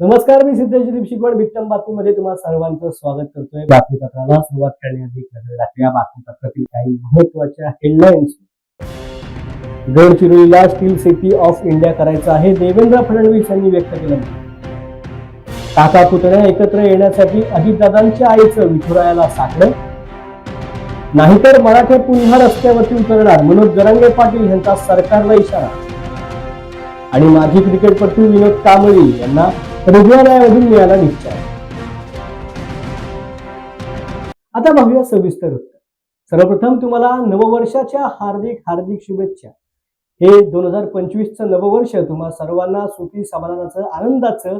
नमस्कार मी सिद्धेश दिलीप शिकवण विक्रम बातमीमध्ये तुम्हाला सर्वांचं स्वागत करतोय. बातमीपत्राला सुरुवात करण्याआधी या नजर टाकूया. बातमीपत्रातील काही महत्त्वाच्या हेडलाईन्स गडचिरोलीला स्टील सिटी ऑफ इंडिया करायचं आहे. देवेंद्र फडणवीस यांनी व्यक्त केलं. काका पुतण्या एकत्र येण्यासाठी अजितदादांच्या आईचं विठुरायाला साकडं. नाहीतर मराठे पुन्हा रस्त्यावरती उतरणार. मनोज जरांगे पाटील यांचा सरकारला इशारा. आणि माजी क्रिकेटपटू विनोद कांबळी यांना रुग्णालयामधून मिळाला निश्चय आता पाहूया सविस्तर उत्तर. सर्वप्रथम तुम्हाला नववर्षाच्या हार्दिक हार्दिक शुभेच्छा. हे दोन हजार पंचवीसचं नववर्ष तुम्हा सर्वांना सुखी समाधानाचं आनंदाचं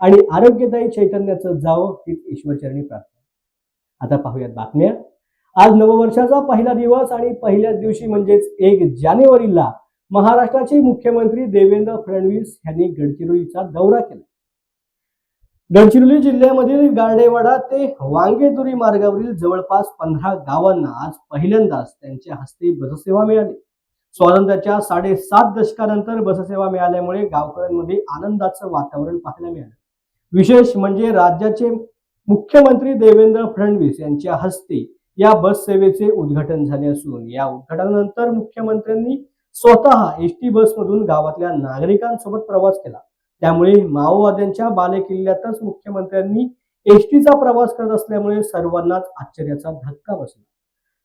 आणि आरोग्यदायी चैतन्याचं जावं ही ईश्वरचरणी प्रार्थना. आता पाहूयात बातम्या. आज नववर्षाचा पहिला दिवस आणि पहिल्याच दिवशी म्हणजेच एक जानेवारीला महाराष्ट्राचे मुख्यमंत्री देवेंद्र फडणवीस यांनी गडचिरोलीचा दौरा केला. गडचिरोली जिल्ह्यामधील गारडेवाडा ते वांगेदुरी मार्गावरील जवळपास पंधरा गावांना आज पहिल्यांदाच त्यांच्या हस्ते बससेवा मिळाली. स्वातंत्र्याच्या साडेसात दशकानंतर बससेवा मिळाल्यामुळे गावकऱ्यांमध्ये आनंदाचं वातावरण पाहायला मिळालं. विशेष म्हणजे राज्याचे मुख्यमंत्री देवेंद्र फडणवीस यांच्या हस्ते या बस सेवेचे उद्घाटन झाले असून या उद्घाटनानंतर मुख्यमंत्र्यांनी स्वतः एस टी बसमधून गावातल्या नागरिकांसोबत प्रवास केला. त्यामुळे माओवाद्यांच्या बालेकिल्ल्यातच मुख्यमंत्र्यांनी एसटीचा प्रवास करत असल्यामुळे सर्वांनाच आश्चर्याचा धक्का बसला.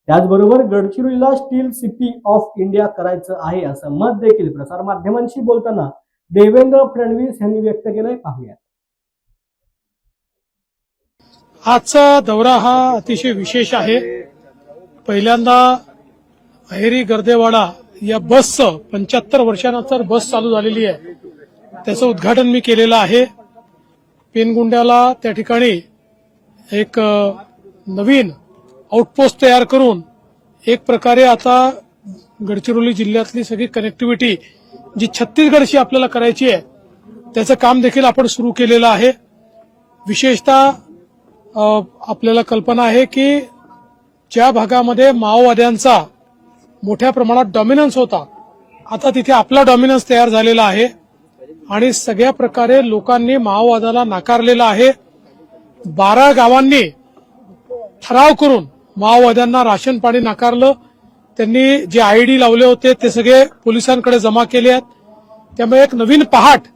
त्याचबरोबर गडचिरोलीला स्टील सिटी ऑफ इंडिया करायचं आहे असं मत देखील प्रसारमाध्यमांशी बोलताना देवेंद्र फडणवीस यांनी व्यक्त केलंय. पाहूया आजचा दौरा हा अतिशय विशेष आहे. पहिल्यांदा अहेरी गर्देवाडा या बसचं पंच्याहत्तर वर्षानंतर बस चालू झालेली आहे. त्याचं उद्घाटन मी केलेलं आहे. पेनगुंड्याला त्या ठिकाणी एक नवीन आउटपोस्ट तयार करून एक प्रकारे आता गडचिरोली जिल्ह्यातली सगळी कनेक्टिव्हिटी जी छत्तीसगडशी आपल्याला करायची आहे त्याचं काम देखील आपण सुरू केलेलं आहे. विशेषतः आपल्याला कल्पना आहे की ज्या भागामध्ये माओवाद्यांचा मोठ्या प्रमाणात डॉमिनन्स होता आता तिथे आपला डॉमिनन्स तयार झालेला आहे. आणि सगळ्या प्रकारे लोकांनी माओवादाला नाकारलेला आहे. बारा गावांनी ठराव करून माओवाद्यांना राशन पाणी नाकारलं. त्यांनी जे आयडी लावले होते ते सगळे पोलिसांकडे जमा केले आहेत. त्यामुळे एक नवीन पहाट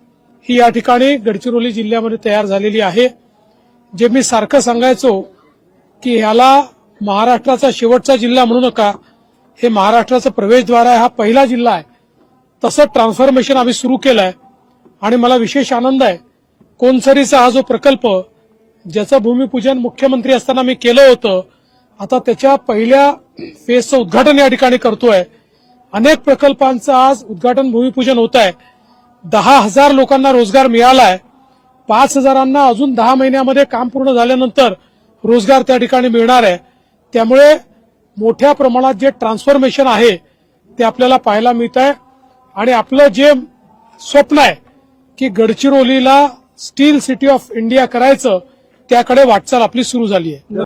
ही या ठिकाणी गडचिरोली जिल्ह्यामध्ये तयार झालेली आहे. जे मी सारखं सांगायचो की ह्याला महाराष्ट्राचा शेवटचा जिल्हा म्हणू नका. हे महाराष्ट्राचं प्रवेशद्वार आहे हा पहिला जिल्हा आहे. तसं ट्रान्सफॉर्मेशन आम्ही सुरू केलं आहे आणि मला विशेष आनंद आहे. कोनसरीचा हा जो प्रकल्प ज्याचं भूमिपूजन मुख्यमंत्री असताना मी केलं होतं आता त्याच्या पहिल्या फेजचं उद्घाटन या ठिकाणी करतोय. अनेक प्रकल्पांचं आज उद्घाटन भूमिपूजन होत आहे दहा हजार लोकांना रोजगार मिळालाय. पाच हजारांना अजून दहा महिन्यामध्ये काम पूर्ण झाल्यानंतर रोजगार त्या ठिकाणी मिळणार आहे. त्यामुळे मोठ्या प्रमाणात जे ट्रान्सफॉर्मेशन आहे ते आपल्याला पाहायला मिळत आहे आणि आपलं जे स्वप्न आहे की गडचिरोलीला स्टील सिटी ऑफ इंडिया करायचं त्याकडे वाटचाल आपली सुरू झाली आहे.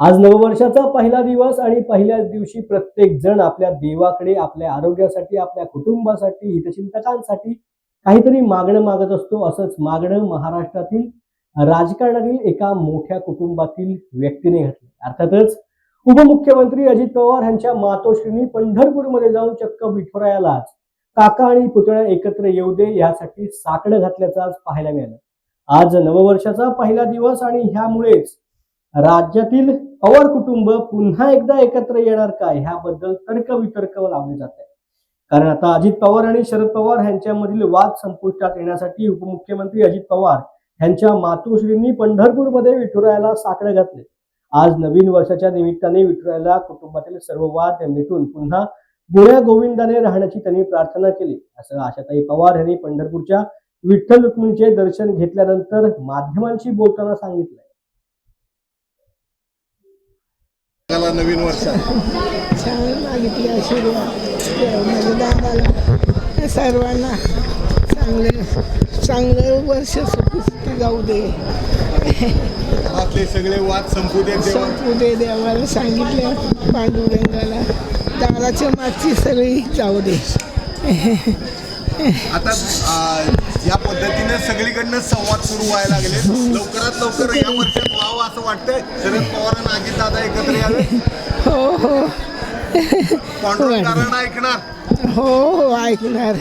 आज नववर्षाचा पहिला दिवस आणि पहिल्याच दिवशी प्रत्येक जण आपल्या देवाकडे आपल्या आरोग्यासाठी आपल्या कुटुंबासाठी हितचिंतकांसाठी काहीतरी मागणं मागत असतो. असंच मागणं महाराष्ट्रातील राजकारणातील एका मोठ्या कुटुंबातील व्यक्तीने घातले. अर्थातच उपमुख्यमंत्री अजित पवार यांच्या मातोश्रींनी पंढरपूरमध्ये जाऊन चक्क विठोरायालाच काका आणि पुतळ्या एकत्र येऊ दे यासाठी साकडं घातल्याचं आज पाहायला मिळालं. आज नववर्षाचा पहिला दिवस आणि ह्यामुळेच राज्यातील पवार कुटुंब पुन्हा एकदा एकत्र येणार काय ह्याबद्दल तर्क वितर्क लावले जात आहे कारण आता अजित पवार आणि शरद पवार यांच्यामधील वाद संपुष्टात येण्यासाठी उपमुख्यमंत्री अजित पवार यांच्या मातोश्रींनी पंढरपूरमध्ये विठुरायाला साकडं घातले. आज नवीन वर्षाच्या निमित्ताने विठुरायाला कुटुंबातील सर्व वाद मिटून पुन्हा गुण्या गोविंदाने राहण्याची त्यांनी प्रार्थना केली. असं आशाताई पवार यांनी पंढरपूरच्या विठ्ठल रुक्मिणीचे दर्शन घेतल्यानंतर माध्यमांशी बोलताना सांगितलंय. त्याला नवीन वर्ष छान मागितली आशीर्वाद. माझ्या दादाला सर्वांना चांगले चांगलं वर्ष सुखी जाऊ दे. घरातले सगळे वाद संपू देवा. संपू दे देवाला सांगितलं पांडुरंगाला दाराच्या मागची सगळी जाऊ दे. आता आ, या पद्धतीने सगळीकडनं संवाद सुरू व्हायला लागले. लवकरात लवकर या वर्षात व्हावं असं वाटतंय. शरद पवार आणि अजित दादा एकत्र यावे. हो हो. पांडुरंगारांना ऐकणार. हो हो ऐकणार.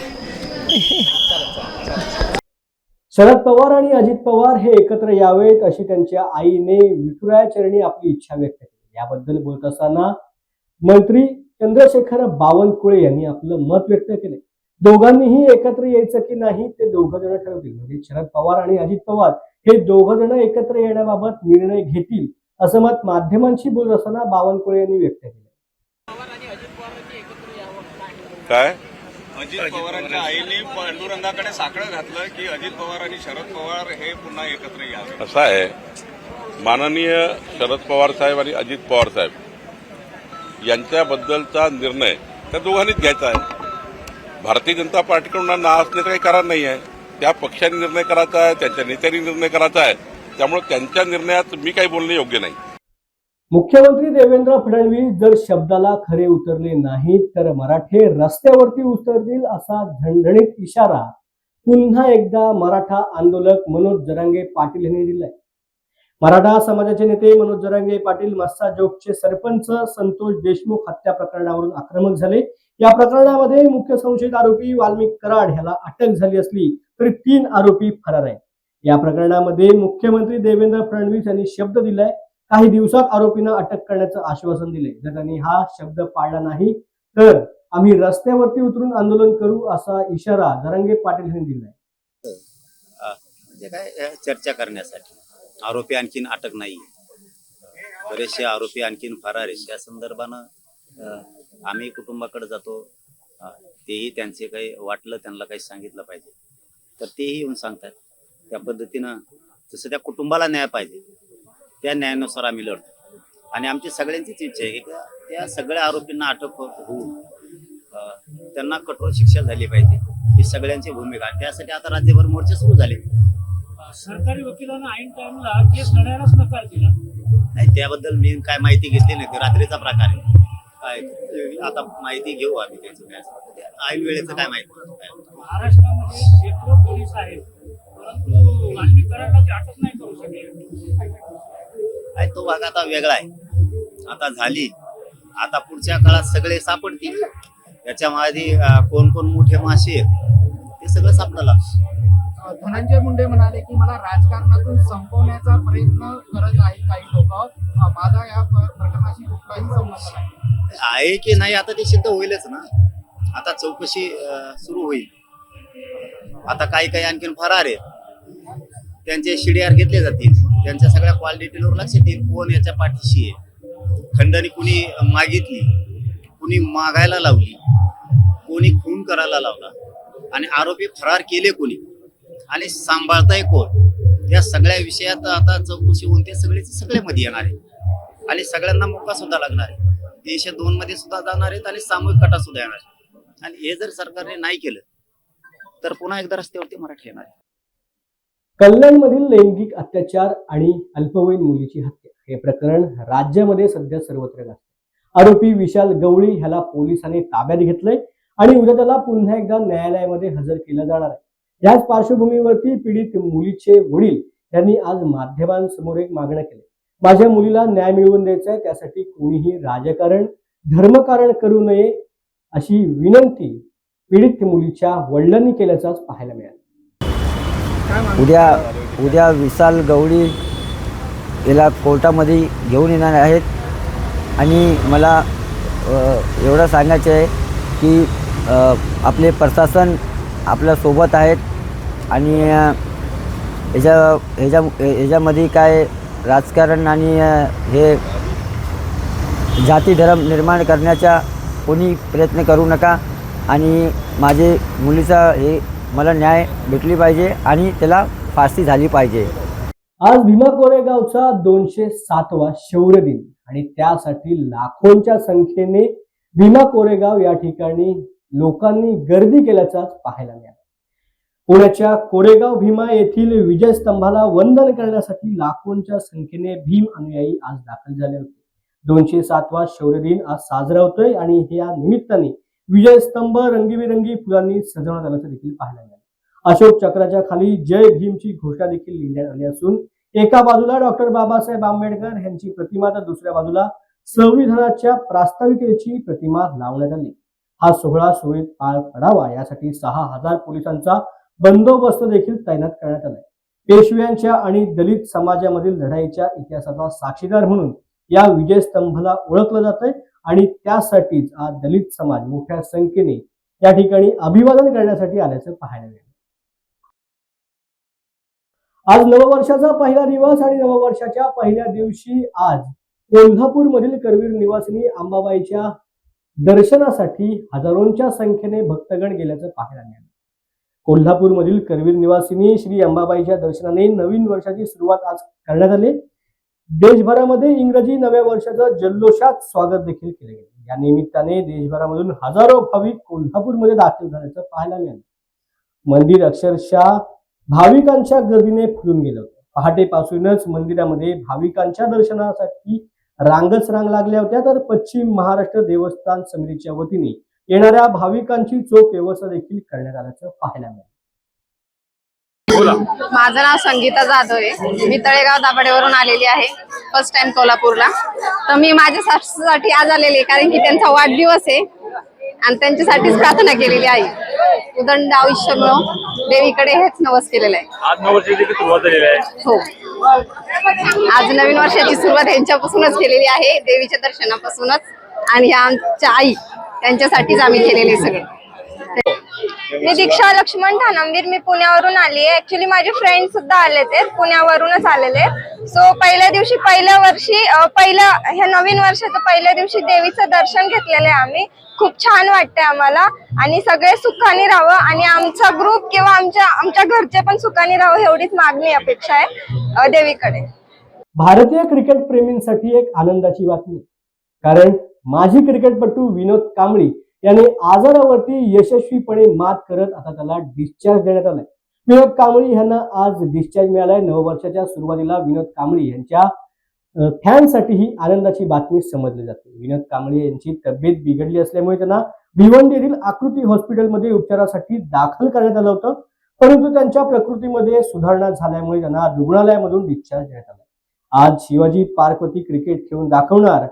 शरद पवार आणि अजित पवार हे एकत्र यावेत अशी त्यांच्या आईने विठुरायाचरणी आपली इच्छा व्यक्त केली. याबद्दल बोलत असताना मंत्री चंद्रशेखर बावनकुळे यांनी आपलं मत व्यक्त केले. दोघांनीही एकत्र यायचं की नाही ते दोघं जण ठरवतील. म्हणजे शरद पवार आणि अजित पवार हे दोघं जण एकत्र येण्याबाबत निर्णय घेतील असं मत माध्यमांशी बोलत असताना बावनकुळे यांनी व्यक्त केलं. काय? अजित पवारांच्या आईने पांडुरंगाकडे साकडं घातलं की अजित पवार आणि शरद पवार हे पुन्हा एकत्र यावे. असं आहे. माननीय शरद पवार साहेब आणि अजित पवार साहेब यांच्याबद्दलचा निर्णय त्या दोघांनीच घ्यायचा आहे. भारतीय जनता पार्टीकडून ना असण्याचा काही कारण नाही आहे. त्या पक्षाने निर्णय करायचा आहे त्यांच्या नेत्यांनी निर्णय करायचा आहे. त्यामुळे त्यांच्या निर्णयात मी काही बोलणे योग्य नाही. मुख्यमंत्री देवेंद्र फडणवीस जर शब्दाला खरे उतरले नाहीत तर मराठे रस्त्यावरती उतरतील असा झणझणीत इशारा पुन्हा एकदा मराठा आंदोलक मनोज जरांगे पाटील यांनी दिलाय. मराठा समाजाचे नेते मनोज जरांगे पाटील मस्सा जोगचे सरपंच संतोष देशमुख हत्या प्रकरणावरून आक्रमक झाले. या प्रकरणामध्ये मुख्य संशयित आरोपी वाल्मिक कराड ह्याला अटक झाली असली तरी तीन आरोपी फरार आहेत. या प्रकरणामध्ये मुख्यमंत्री देवेंद्र फडणवीस यांनी शब्द दिलाय काही दिवसात आरोपींना अटक करण्याचं आश्वासन दिले. जर त्यांनी हा शब्द पाळला नाही तर आम्ही रस्त्यावरती उतरून आंदोलन करू असा इशारा धरंगे पाटील यांनी दिलाय. म्हणजे काय चर्चा करण्यासाठी. आरोपी आणखीन अटक नाही. बरेचसे आरोपी आणखीन फरार आहेत. या संदर्भानं आम्ही कुटुंबाकडे जातो. तेही त्यांचे काही वाटलं त्यांना काही सांगितलं पाहिजे. तर तेही येऊन सांगतात. त्या पद्धतीनं जसं त्या कुटुंबाला न्याय पाहिजे. त्या न्यायानुसार आम्ही लढतो. आणि आमची सगळ्यांचीच इच्छा आहे की त्या- सगळ्या आरोपींना अटक हो- होऊन त्यांना कठोर शिक्षा झाली पाहिजे. ही सगळ्यांची भूमिका. त्यासाठी आता राज्यभर मोर्चे सुरू झाले. सरकारी वकिलांना ऐन टाइमला केस लढायलाच नकार दिला. नाही त्याबद्दल मी काय माहिती घेतली नाही. ते रात्रीचा प्रकार आहे. काय आता माहिती घेऊ आम्ही त्याची काय. ऐन वेळेचं काय माहिती. महाराष्ट्रामध्ये शेकडो पोलीस आहेत. परंतु अटक नाही करू शकले काय तो भाग आता वेगळा आहे. आता झाली. आता पुढच्या काळात सगळे सापडतील. याच्या मागे अं, कोण कोण मोठे मासे आहेत ते सगळं सापडायला धनंजय मुंडे म्हणाले की मला राजकारणातून संपवण्याचा प्रयत्न करत आहेत काही लोक. माझा या प्र- प्रकरणाशी कुठलाही संबंध आहे की नाही आता ते सिद्ध होईलच ना. आता चौकशी सुरू होईल. आता काही काही आणखीन फरार आहेत. त्यांचे शिडीआर घेतले जातील. त्यांच्या सगळ्या क्वालिटीवर लक्ष देईल कोण याच्या पाठीशी आहे खंडणी कुणी मागितली कुणी मागायला लावली कोणी खून करायला लावला आणि आरोपी फरार केले कोणी आणि सांभाळताय कोण या सगळ्या विषयात आता चौकशी होऊन ते सगळे सगळे मध्ये येणार आहे आणि सगळ्यांना मोका सुद्धा लागणार आहे तीनशे दोन मध्ये सुद्धा जाणार आहेत आणि सामूहिक कटा सुद्धा येणार आहे. आणि हे जर सरकारने नाही केलं तर पुन्हा एकदा रस्त्यावरती मराठी येणार आहे. कल्याणमधील लैंगिक अत्याचार आणि अल्पवयीन मुलीची हत्या. हे प्रकरण राज्यामध्ये सध्या सर्वत्र गाजते आरोपी विशाल गवळी ह्याला पोलिसांनी ताब्यात घेतलंय आणि उद्या त्याला पुन्हा एकदा न्यायालयामध्ये हजर केलं जाणार आहे. याच पार्श्वभूमीवरती पीडित मुलीचे वडील यांनी आज माध्यमांसमोर एक मागणं केली माझ्या मुलीला न्याय मिळवून द्यायचा आहे त्यासाठी कोणीही राजकारण धर्मकारण करू नये अशी विनंती पीडित मुलीच्या वडिलांनी केल्याचं आज पाहायला मिळालं. उद्या उद्या विशाल गवळी याला कोर्टामध्ये घेऊन येणार आहेत. आणि मला एवढं सांगायचं आहे की आपले प्रशासन आपल्यासोबत आहेत. आणि ह्याच्या ह्याच्या ह्याच्यामध्ये काय राजकारण आणि हे जाती धर्म निर्माण करण्याचा कोणी प्रयत्न करू नका. आणि माझे मुलीचा हे मला न्याय भेटली पाहिजे आणि त्याला फाशी झाली पाहिजे. आज भीमा कोरेगावचा दोनशे सातवा शौर्य दिन आणि त्यासाठी लाखोंच्या संख्येने भीमा कोरेगाव या ठिकाणी लोकांनी गर्दी केल्याचाच पाहायला मिळाला. पुण्याच्या कोरेगाव भीमा येथील विजयस्तंभाला वंदन करण्यासाठी लाखोंच्या संख्येने भीम अनुयायी आज दाखल झाले होते. दोनशे सातवा शौर्य दिन आज साजरा होतोय आणि या निमित्ताने विजयस्तंभ रंगीबेरंगी फुलांनी सजवण्यात आल्याचं देखील पाहायला मिळालं. अशोक चक्राच्या खाली जय भीमची घोषणा देखील लिहिण्यात आली असून एका बाजूला डॉक्टर बाबासाहेब आंबेडकर यांची प्रतिमा तर दुसऱ्या बाजूला संविधानाच्या प्रास्ताविकेची प्रतिमा लावण्यात आली. हा सोहळा सुरळीत पार पडावा यासाठी सहा हजार पोलिसांचा बंदोबस्त देखील तैनात करण्यात आलाय. पेशव्यांच्या आणि दलित समाजामधील लढाईच्या इतिहासाचा साक्षीदार म्हणून या विजय ओळखलं ओळखलं जातंय. आणि त्यासाठीच आज दलित समाज मोठ्या संख्येने या ठिकाणी अभिवादन करण्यासाठी आल्याचं पाहायला मिळालं. आज नववर्षाचा पहिला दिवस आणि नववर्षाच्या पहिल्या दिवशी आज कोल्हापूरमधील करवीर निवासिनी अंबाबाईच्या दर्शनासाठी हजारोंच्या संख्येने भक्तगण गेल्याचं पाहायला मिळालं. कोल्हापूरमधील करवीर निवासिनी श्री अंबाबाईच्या दर्शनाने नवीन वर्षाची सुरुवात आज करण्यात आली. देशभरामध्ये इंग्रजी नव्या वर्षाचं जल्लोषात स्वागत देखील केले गेले. या निमित्ताने देशभरामधून हजारो भाविक कोल्हापूरमध्ये दाखल झाल्याचं पाहायला मिळालं. मंदिर अक्षरशः भाविकांच्या गर्दीने फुलून गेलं होतं. पहाटेपासूनच मंदिरामध्ये भाविकांच्या दर्शनासाठी रांगच रांग लागल्या होत्या तर पश्चिम महाराष्ट्र देवस्थान समितीच्या वतीने येणाऱ्या भाविकांची चोख व्यवस्था देखील करण्यात आल्याचं पाहायला मिळालं. माझं नाव संगीता जाधव आहे. मी तळेगाव दाभाडेवरून आलेली आहे. फर्स्ट टाइम कोल्हापूरला. तर मी माझ्या सासूसाठी आज आलेली आहे कारण की त्यांचा वाढदिवस आहे. आणि त्यांच्यासाठीच प्रार्थना केलेली आहे. उदंड आयुष्य मिळो देवीकडे हेच नवस केलेलं आहे. आज सुरुवात झालेली आहे. हो. आज नवीन वर्षाची सुरुवात यांच्यापासूनच केलेली आहे. देवीच्या दर्शनापासूनच. आणि ह्या आमच्या आई त्यांच्यासाठीच आम्ही केलेले सगळे. मी दीक्षा लक्ष्मण ठाणंबीर मी पुण्यावरून आली आहे. ऍक्च्युली माझे फ्रेंड सुद्धा आले ते पुण्यावरूनच आलेले सो पहिल्या दिवशी पहिल्या वर्षी अं, पहिलं ह्या नवीन वर्षाचं पहिल्या दिवशी देवीचं दर्शन घेतलेलं आहे आम्ही. खूप छान वाटतंय आम्हाला. आणि सगळे सुखाने राहावं. आणि आमचा ग्रुप किंवा आमच्या आमच्या घरचे पण सुखाने राहावं एवढीच मागणी अपेक्षा आहे देवीकडे. भारतीय क्रिकेट प्रेमींसाठी एक आनंदाची बातमी. कारण माजी क्रिकेटपटू विनोद कांबळी याने आजारावरती यशस्वीपणे मात करत आता त्याला डिस्चार्ज देण्यात आलाय. विनोद कांबळी यांना आज डिस्चार्ज मिळालाय. नववर्षाच्या सुरुवातीला विनोद कांबळी यांच्या फॅनसाठी ही आनंदाची बातमी समजली जाते. विनोद कांबळे यांची तब्येत बिघडली असल्यामुळे त्यांना भिवंडी येथील आकृती हॉस्पिटलमध्ये उपचारासाठी दाखल करण्यात आलं होतं. परंतु त्यांच्या प्रकृतीमध्ये सुधारणा झाल्यामुळे त्यांना रुग्णालयामधून डिस्चार्ज देण्यात आला आज शिवाजी पार्कवरती क्रिकेट खेळून दाखवणार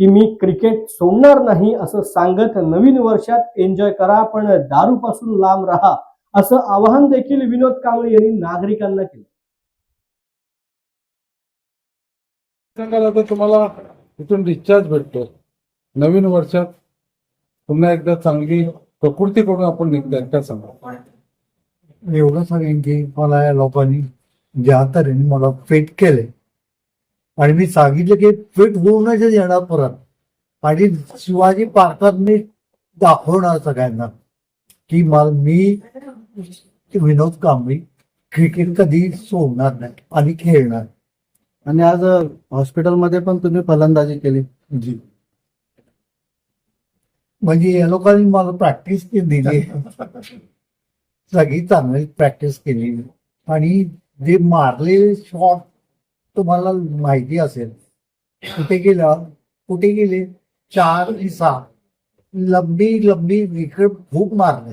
की मी क्रिकेट सोडणार नाही असं सांगत नवीन वर्षात एन्जॉय करा पण दारूपासून लांब राहा असं आवाहन देखील विनोद कांबळे यांनी नागरिकांना केलं. तर तुम्हाला इथून डिस्चार्ज भेटतो. नवीन वर्षात पुन्हा एकदा चांगली प्रकृती करून आपण निघताय काय सांगा? एवढं सांगेन की मला या लोकांनी ज्या तऱ्हेने मला फिट केले आणि मी सांगितलं की फिट होऊनच येणार परत. आणि शिवाजी पार्कात मी दाखवणार सगळ्यांना की मला मी विनोद कांबळी क्रिकेट कधी सोडणार नाही आणि खेळणार. आणि आज हॉस्पिटलमध्ये पण तुम्ही फलंदाजी केली. जी. म्हणजे या लोकांनी मला प्रॅक्टिस दिली. सगळी चांगली प्रॅक्टिस केली. आणि जे मारलेले शॉट तुम्हाला माहिती असेल कुठे गेला? कुठे गेले? चार आणि सहा लंबी लंबी विकेट खूप मारले.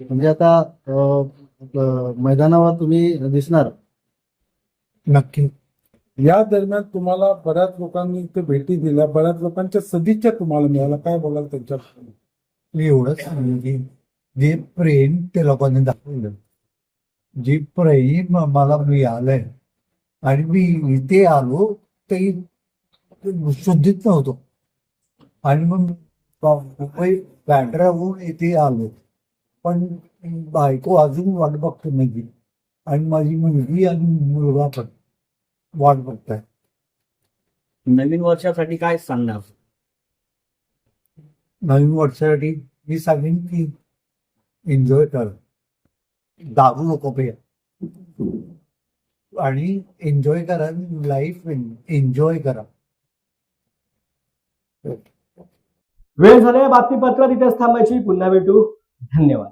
म्हणजे आता मैदानावर तुम्ही दिसणार. नक्की. या दरम्यान तुम्हाला बऱ्याच लोकांनी इथे भेटी दिल्या. बऱ्याच लोकांच्या सदिच्छा तुम्हाला मिळाल्या. काय बोलाल त्यांच्या मी एवढंच सांगेन की जे प्रेम ते लोकांनी दाखवलं जे प्रेम मला मिळालंय आणि मी इथे आलो ते शुद्धीत नव्हतो. आणि मग मुंबई बँड्राहून इथे आलो. पण बायको अजून वाट बघतो नाही आणि माझी मुलगी आणि मुलगा पण वाट बघताय नवीन वर्षासाठी काय सांगणार? नवीन वर्षासाठी मी सांगेन की एन्जॉय कर. दारू नको पे आणि एन्जॉय करा लाईफ एन्जॉय करा. वेळ झाले बातमीपत्रात इथेच थांबायची. पुन्हा भेटू. धन्यवाद.